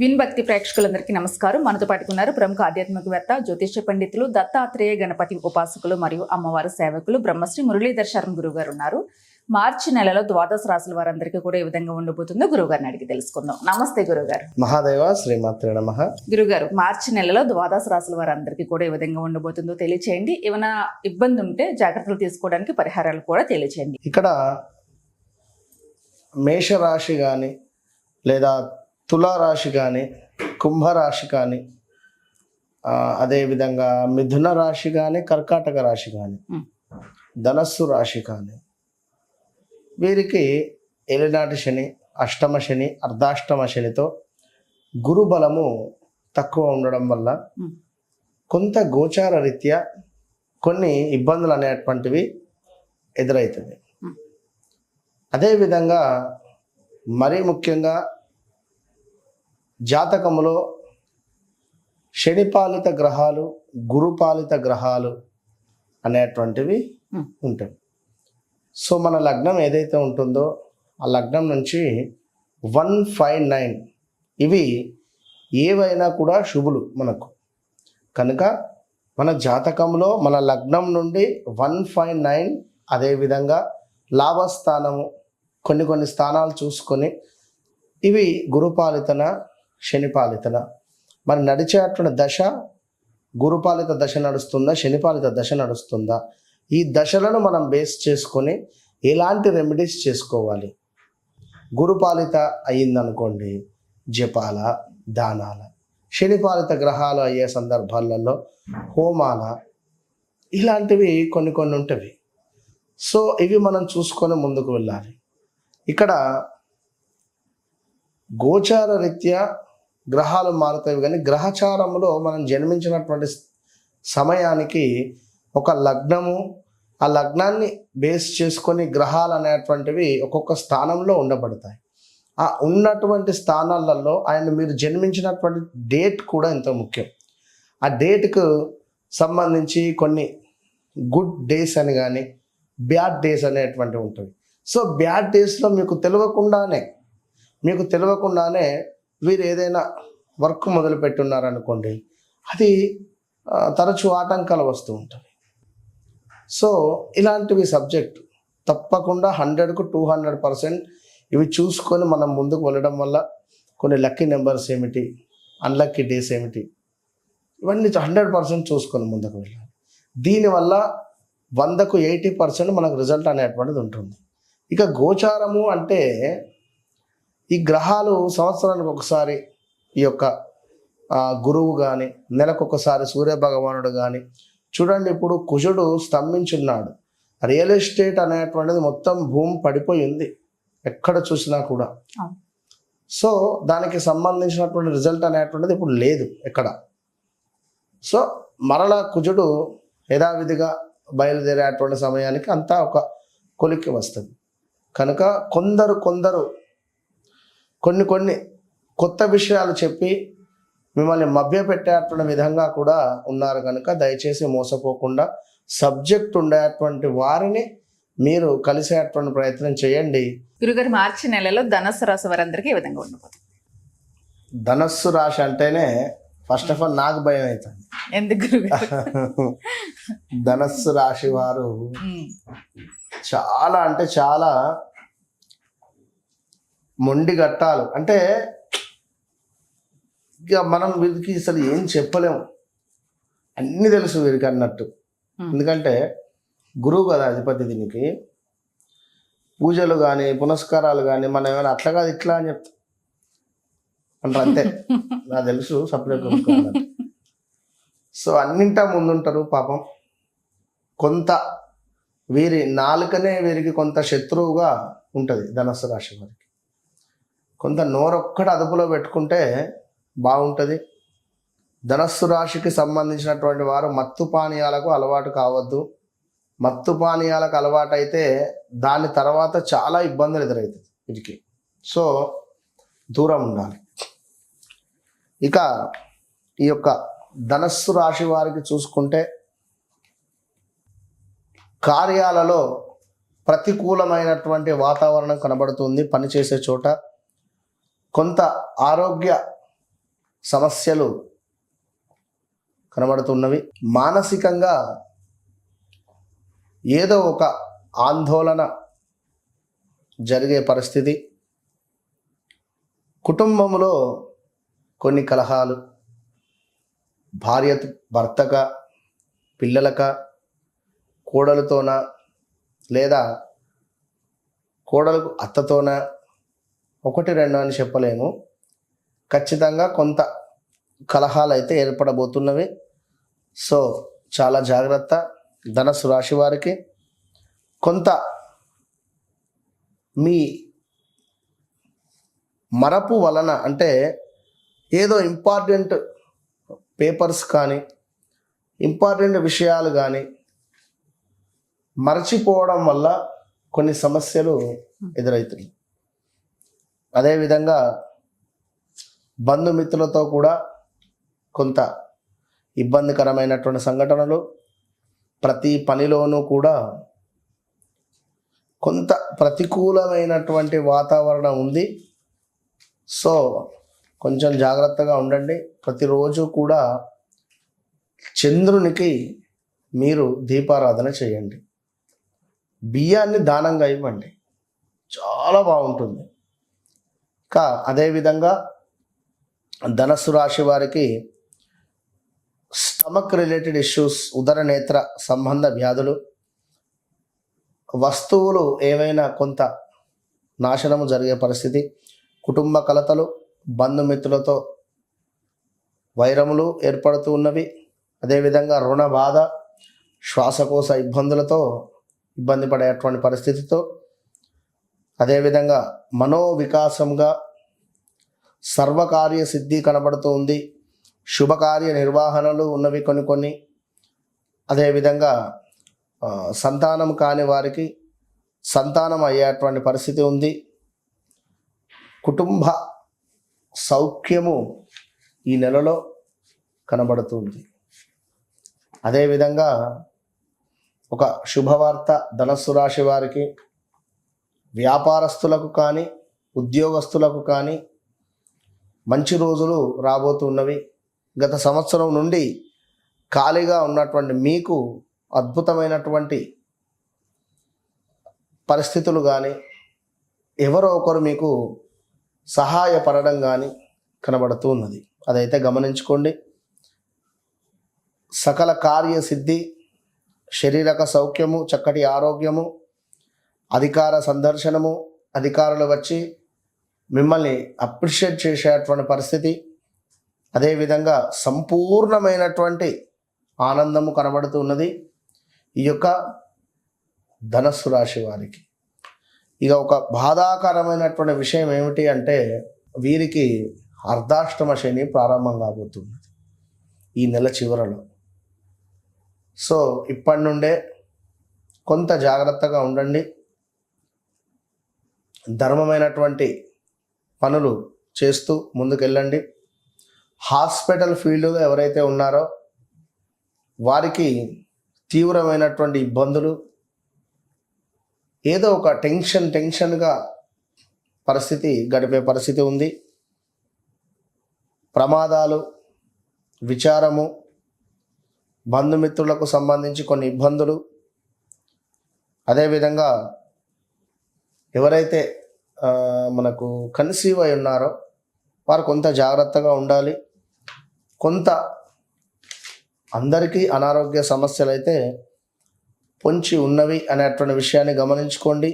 Win భక్తి ప్రేక్షకులందరికీ నమస్కారం. మనతో పాటుకున్నారు ప్రముఖ ఆధ్యాత్మికవేత్త జ్యోతిష్య పండితులు దత్తాత్రేయ గణపతి ఉపాసకులు మరియు అమ్మవారి సేవకులు బ్రహ్మశ్రీ మురళీధర్ శర్మ గురువు గారు ఉన్నారు. మార్చి నెలలో ద్వాదశ రాశుల వారందరికీ కూడా ఏ విధంగా ఉండబోతుందో. గురువు గారిని అడిగి తెలుసుకుందాం. నమస్తే గురుగారు మహాదేవ శ్రీమాత్రే నమ. గురుగారు మార్చి నెలలో ద్వాదశ రాశుల వారందరికీ కూడా ఏ విధంగా ఉండబోతుందో తెలియచేయండి. ఏమైనా ఇబ్బంది ఉంటే జాగ్రత్తలు తీసుకోవడానికి పరిహారాలు కూడా తెలియచేయండి. ఇక్కడ మేషరాశి కానీ లేదా తులారాశి కానీ కుంభరాశి కానీ అదేవిధంగా మిథున రాశి కానీ కర్కాటక రాశి కానీ. ధనస్సు రాశి కానీ వీరికి ఏలినాటి శని అష్టమ శని అర్ధాష్టమ శనితో గురు బలము తక్కువ ఉండడం వల్ల. కొంత గోచార రీత్యా కొన్ని ఇబ్బందులు అనేటువంటివి ఎదురవుతుంది. అదేవిధంగా మరీ ముఖ్యంగా జాతకములో శనిపాలిత గ్రహాలు గురుపాలిత గ్రహాలు అనేటువంటివి మ్. ఉంటాయి సో మన లగ్నం ఏదైతే ఉంటుందో ఆ లగ్నం నుంచి వన్ ఫైవ్ నైన్ ఇవి ఏవైనా కూడా శుభులు మనకు కనుక మన జాతకంలో మన లగ్నం నుండి వన్ ఫైవ్ నైన్ అదేవిధంగా లాభస్థానము కొన్ని కొన్ని స్థానాలు చూసుకొని ఇవి గురుపాలితన శనిపాలితన మరి నడిచేటువంటి దశ గురుపాలిత దశ నడుస్తుందా శనిపాలిత దశ నడుస్తుందా? ఈ దశలను మనం బేస్ చేసుకొని ఎలాంటి రెమెడీస్ చేసుకోవాలి? గురుపాలిత అయిందనుకోండి జపాల దానాల. శనిపాలిత గ్రహాలు అయ్యే సందర్భాలలో హోమాల ఇలాంటివి కొన్ని కొన్ని ఉంటవి. సో ఇవి మనం చూసుకొని ముందుకు వెళ్ళాలి. ఇక్కడ గోచార రీత్యా గ్రహాలు మారుతాయి కానీ గ్రహచారంలో మనం జన్మించినటువంటి సమయానికి ఒక లగ్నము ఆ లగ్నాన్ని బేస్ చేసుకొని గ్రహాలు అనేటువంటివి ఒక్కొక్క స్థానంలో ఉండబడతాయి. ఆ ఉన్నటువంటి స్థానాలలో ఆయన మీరు జన్మించినటువంటి డేట్ కూడా ఎంతో ముఖ్యం. ఆ డేట్కు సంబంధించి కొన్ని గుడ్ డేస్ అని కానీ బ్యాడ్ డేస్ అనేటువంటివి ఉంటాయి సో బ్యాడ్ డేస్లో మీకు తెలియకుండానే మీకు తెలియకుండానే వీరు ఏదైనా వర్క్ మొదలు పెట్టున్నారనుకోండి అది తరచూ ఆటంకాలు వస్తూ ఉంటాయి సో ఇలాంటివి సబ్జెక్ట్ తప్పకుండా హండ్రెడ్కు టూ హండ్రెడ్ పర్సెంట్ ఇవి చూసుకొని మనం ముందుకు వెళ్ళడం వల్ల కొన్ని లక్కీ నెంబర్స్ ఏమిటి అన్లక్కీ డేస్ ఏమిటి ఇవన్నీ హండ్రెడ్ పర్సెంట్ చూసుకొని ముందుకు వెళ్ళాలి. దీనివల్ల వందకు ఎయిటీ పర్సెంట్ మనకు రిజల్ట్ అనేటువంటిది ఉంటుంది. ఇక గోచారము అంటే ఈ గ్రహాలు సంవత్సరానికి ఒకసారి ఈ యొక్క గురువు కానీ నెలకొకసారి సూర్య భగవానుడు కానీ చూడండి ఇప్పుడు కుజుడు స్తంభించున్నాడు. రియల్ ఎస్టేట్ అనేటువంటిది మొత్తం భూమి పడిపోయి ఉంది ఎక్కడ చూసినా కూడా. సో దానికి సంబంధించినటువంటి రిజల్ట్ అనేటువంటిది ఇప్పుడు లేదు ఎక్కడ. సో మరలా కుజుడు యథావిధిగా బయలుదేరేటువంటి సమయానికి అంతా ఒక కొలిక్కి వస్తుంది. కనుక కొందరు కొందరు కొన్ని కొన్ని కొత్త విషయాలు చెప్పి మిమ్మల్ని మభ్యపెట్టేటువంటి విధంగా కూడా ఉన్నారు కనుక దయచేసి మోసపోకుండా సబ్జెక్ట్ ఉండేటువంటి వారిని మీరు కలిసేటువంటి ప్రయత్నం చేయండి. గురుగారు మార్చి నెలలో ధనస్సు రాశి వారందరికీ ఏ విధంగా ఉండబోతుంది? ధనస్సు రాశి అంటేనే ఫస్ట్ ఆఫ్ ఆల్ నాకు భయం అవుతుంది. ఎందుకు ధనస్సు రాశి వారు చాలా అంటే చాలా మొండి గట్టాలు అంటే ఇక మనం వీరికి అసలు ఏం చెప్పలేము. అన్నీ తెలుసు వీరికి అన్నట్టు. ఎందుకంటే గురువు కదా అధిపతి దీనికి. పూజలు కానీ పునస్కారాలు కానీ మనం ఏమైనా అట్లా కాదు ఇట్లా అని చెప్తా. అంటారు అంతే. నాకు తెలుసు సపరేట్ సో అన్నింటా ముందుంటారు పాపం. కొంత వీరి నాలుకనే వీరికి కొంత శత్రువుగా ఉంటుంది ధనస్సు రాశి వారికి. కొంత నోరొక్కటి అదుపులో పెట్టుకుంటే బాగుంటుంది. ధనస్సు రాశికి సంబంధించినటువంటి వారు మత్తు పానీయాలకు అలవాటు కావద్దు. మత్తు పానీయాలకు అలవాటు అయితే దాని తర్వాత చాలా ఇబ్బందులు ఎదురవుతుంది వీటికి. సో దూరం ఉండాలి. ఇక ఈ యొక్క ధనస్సు రాశి వారికి చూసుకుంటే కార్యాలలో ప్రతికూలమైనటువంటి వాతావరణం కనబడుతుంది పనిచేసే చోట. కొంత ఆరోగ్య సమస్యలు కనబడుతున్నవి. మానసికంగా ఏదో ఒక ఆందోళన జరిగే పరిస్థితి. కుటుంబంలో కొన్ని కలహాలు. భార్య భర్తక పిల్లలక కోడలతోన లేదా కోడలకు అత్తతోన ఒకటి రెండు అని చెప్పలేము. ఖచ్చితంగా కొంత కలహాలు అయితే ఏర్పడబోతున్నవి. సో చాలా జాగ్రత్త ధనస్సు రాశి వారికి. కొంత మీ మరపు వలన అంటే ఏదో ఇంపార్టెంట్ పేపర్స్ కానీ ఇంపార్టెంట్ విషయాలు కానీ మరచిపోవడం వల్ల కొన్ని సమస్యలు ఎదురవుతున్నాయి. అదేవిధంగా బంధుమిత్రులతో కూడా కొంత ఇబ్బందికరమైనటువంటి సంఘటనలు ప్రతి పనిలోనూ కూడా కొంత ప్రతికూలమైనటువంటి వాతావరణం ఉంది. సో కొంచెం జాగ్రత్తగా ఉండండి. ప్రతిరోజు కూడా చంద్రునికి మీరు దీపారాధన చేయండి. బియ్యాన్ని దానంగా ఇవ్వండి. చాలా బాగుంటుంది. అదేవిధంగా ధనస్సు రాశి వారికి స్టమక్ రిలేటెడ్ ఇష్యూస్ ఉదర నేత్ర సంబంధ వ్యాధులు వస్తువులు ఏవైనా కొంత నాశనము జరిగే పరిస్థితి కుటుంబ కలతలు బంధుమిత్రులతో వైరములు ఏర్పడుతూ ఉన్నవి. అదేవిధంగా రుణ బాధ శ్వాసకోశ ఇబ్బందులతో ఇబ్బంది పడేటువంటి పరిస్థితితో అదేవిధంగా మనోవికాసంగా సర్వకార్య సిద్ధి కనబడుతూ ఉంది శుభకార్య నిర్వహణలు ఉన్నవి కొన్ని కొన్ని. అదేవిధంగా సంతానం కాని వారికి సంతానం అయ్యేటువంటి పరిస్థితి ఉంది. కుటుంబ సౌఖ్యము ఈ నెలలో కనబడుతుంది. అదేవిధంగా ఒక శుభవార్త ధనస్సు రాశి వారికి వ్యాపారస్తులకు కానీ ఉద్యోగస్తులకు కానీ మంచి రోజులు రాబోతున్నవి. గత సంవత్సరం నుండి ఖాళీగా ఉన్నటువంటి మీకు అద్భుతమైనటువంటి పరిస్థితులు కానీ ఎవరో ఒకరు మీకు సహాయపడడం కానీ కనబడుతూ ఉన్నది. అదైతే గమనించుకోండి. సకల కార్య సిద్ధి శరీరక సౌఖ్యము చక్కటి ఆరోగ్యము అధికార సందర్శనము అధికారులు వచ్చి మిమ్మల్ని అప్రిషియేట్ చేసేటువంటి పరిస్థితి అదేవిధంగా సంపూర్ణమైనటువంటి ఆనందము కనబడుతున్నది ఈ యొక్క ధనస్సు రాశి వారికి. ఇక ఒక బాధాకరమైనటువంటి విషయం ఏమిటి అంటే వీరికి అర్ధాష్టమ శని ప్రారంభం కాబోతున్నది ఈ నెల చివరలో. సో ఇప్పటి నుండే కొంత జాగ్రత్తగా ఉండండి. ధర్మమైనటువంటి పనులు చేస్తూ ముందుకెళ్ళండి. హాస్పిటల్ ఫీల్డ్లో ఎవరైతే ఉన్నారో వారికి తీవ్రమైనటువంటి ఇబ్బందులు ఏదో ఒక టెన్షన్ టెన్షన్గా పరిస్థితి గడిపే పరిస్థితి ఉంది. ప్రమాదాలు విచారము బంధుమిత్రులకు సంబంధించి కొన్ని ఇబ్బందులు. అదేవిధంగా ఎవరైతే మనకు కన్సీవ్ అయి ఉన్నారో వారు కొంత జాగ్రత్తగా ఉండాలి. కొంత అందరికీ అనారోగ్య సమస్యలు అయితే పొంచి ఉన్నవి అనేటువంటి విషయాన్ని గమనించుకోండి.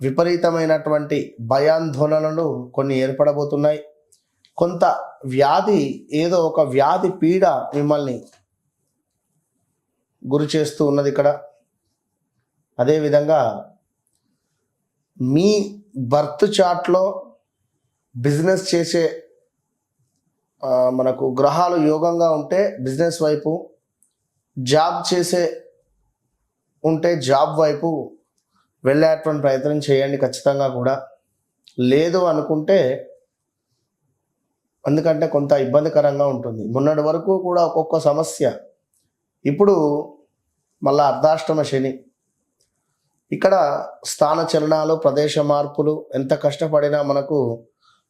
విపరీతమైనటువంటి భయాందోళనలు కొన్ని ఏర్పడబోతున్నాయి. కొంత వ్యాధి ఏదో ఒక వ్యాధి పీడ మిమ్మల్ని గురి చేస్తూ ఉన్నది ఇక్కడ. అదేవిధంగా మీ బర్త్ చార్ట్లో బిజినెస్ చేసే మనకు గ్రహాలు యోగంగా ఉంటే బిజినెస్ వైపు జాబ్ చేసే ఉంటే జాబ్ వైపు వెళ్ళేటువంటి ప్రయత్నం చేయండి ఖచ్చితంగా కూడా. లేదు అనుకుంటే ఎందుకంటే కొంత ఇబ్బందికరంగా ఉంటుంది. మొన్నటి వరకు కూడా ఒక్కొక్క సమస్య. ఇప్పుడు మళ్ళీ అర్ధాష్టమ శని. ఇక్కడ స్థాన చలనాలు ప్రదేశ మార్పులు ఎంత కష్టపడినా మనకు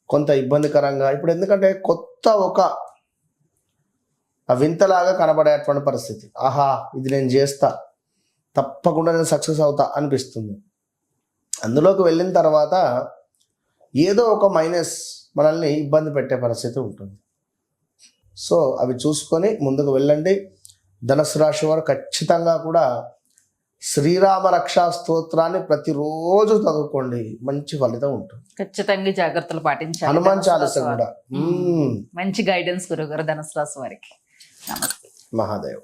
కొంత ఇబ్బందికరంగా. ఇప్పుడు ఎందుకంటే కొత్త ఒక వింతలాగా కనబడేటువంటి పరిస్థితి. ఆహా ఇది నేను చేస్తా. తప్పకుండా నేను సక్సెస్ అవుతా అనిపిస్తుంది. అందులోకి వెళ్ళిన తర్వాత ఏదో ఒక మైనస్ మనల్ని ఇబ్బంది పెట్టే పరిస్థితి ఉంటుంది. సో అవి చూసుకొని ముందుకు వెళ్ళండి. ధనుసు రాశి వారు ఖచ్చితంగా కూడా శ్రీరామ రక్షా స్తోత్రాన్ని ప్రతిరోజు చదువుకోండి. మంచి ఫలితం ఉంటుంది. ఖచ్చితంగా జాగ్రత్తలు పాటించాలి. హనుమాన్ చాలీస. కూడా. మంచి గైడెన్స్ గురుగారు ధనుసు రాశి వారికి. నమస్తే. మహాదేవ్.